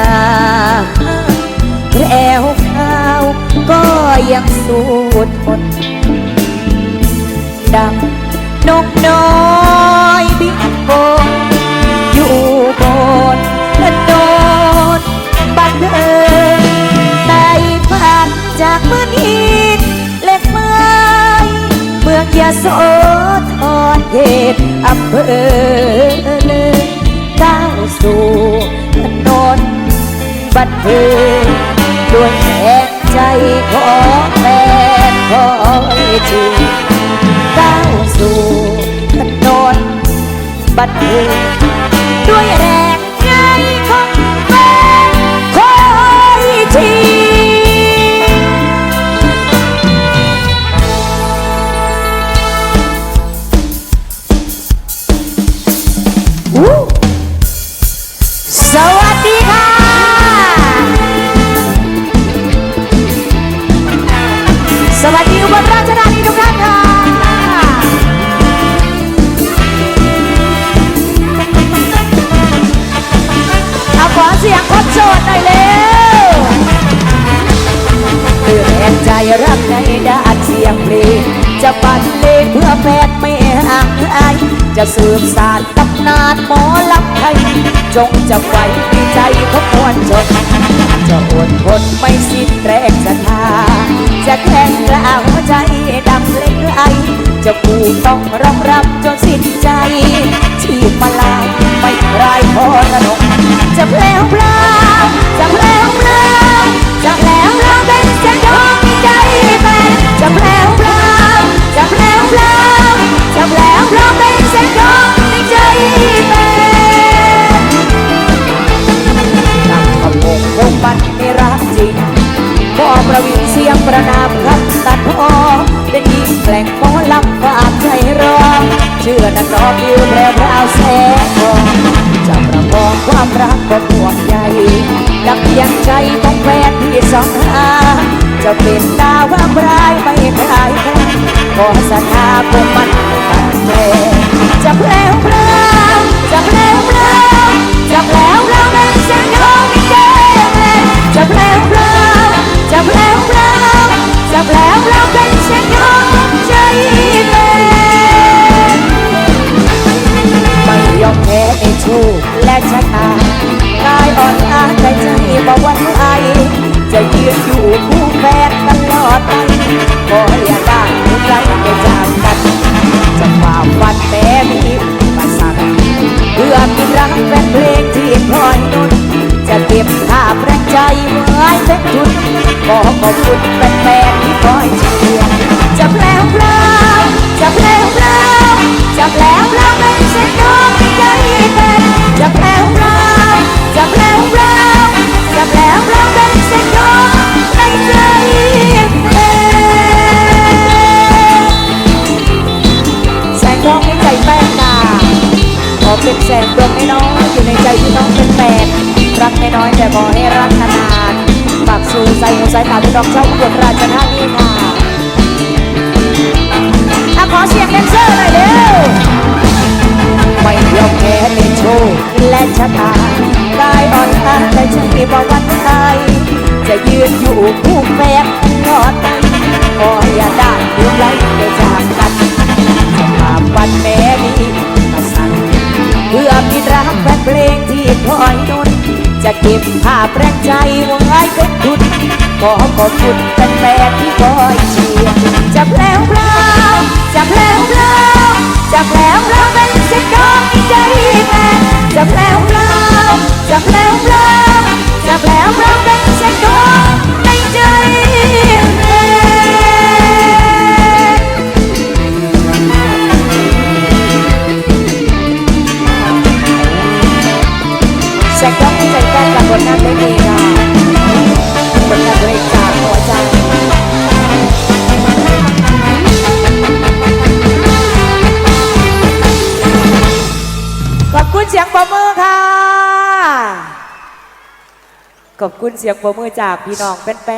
าแล้วข้าวก็ยังสูดทนดังนกน้อยบินบนอยู่บนถนนบันเอิญไต่ผ่านจากมือหินเล็กเม้เมืองยาโสธรเขตอำเภอเลยก้าวสู่ บันเทิงด้วยแรงใจของแฟนคอยจูก้าวสู่ถนนบันเทิงด้วยแรง รักในด้านเสียงเพลง จะบรรเลงเพื่อแฟนไม่ห่างไกลจะสืบสานตำนานหมอลำไทย จงจะไว้ในใจของมวลชนจะอดทนไม่สิ้นแรงศรัทธาจะแข่งกล้าหัวใจดังเล็กไอจะกูต้องรับรับจนสิ้นใจชีพมาลา แกล้งหมอลำฝากใจรอเชื่อนักร้องยิวแพรวราวแสงทองจะประคองความรักของห่วงใยดังเพียงใจของแฟนที่สองหาจะเป็นดาวว่าปลายไม่คลายกันขอสถาคงมันตัดแม่จะแพรวพราวจะแพรวพราวจะแพรวพราเป็นเสียงของใจจะแพรวพราจะแพรวพราวจะแพรวพราเป็นเสียงของ คและชะตากายอ่อนล้าแต่ใจบ่หวันไหวจะยืนอยู่คู่แฟนตลอดไปขออย่าได้ใจได้จากกัน จะฝ่าฟันแม้มีปสรรคเพื่อมีรักแฟนเพลงที่คอยนุนจะเก็บภาพแรงใจไว้เป็นทุนขอขอบคุณแฟนๆที่คอยเชียร์จะแปลวเปล่าจะแปลวเปล่าจะแปลวเปล่า เป็นแสงดวงน้อยๆอยู่ในใจที่น้องเป็นแฟนรักน้อยๆแต่บอกให้รักนานๆฝากสู่ใจหัวใจตาเป็นดอกเจ้าอุบลราชธานีค่ะอะขอเสียงแดนเซอร์หน่อยเร็วไม่ยอมแพ้ในโชคและชะตากายอ่อนล้าแต่ใจบ่หวันไหวจะยืนอยู่คู่แฟน ก็บภาพแรงใจไว้เป็นทุนขอขอบคุณแฟนๆที่คอยเชียร์จับแล้วเราจับแล้วเราจับแล้วเราเป็นเช่นกัน แสงทองในใจแฟนกับผลงานเพลงนี้ค่ะผลงานเพลงจากหัวใจขอบคุณเสียงปรบมือค่ะ ขอบคุณเสียงปรบมือจากพี่น้องแฟนๆ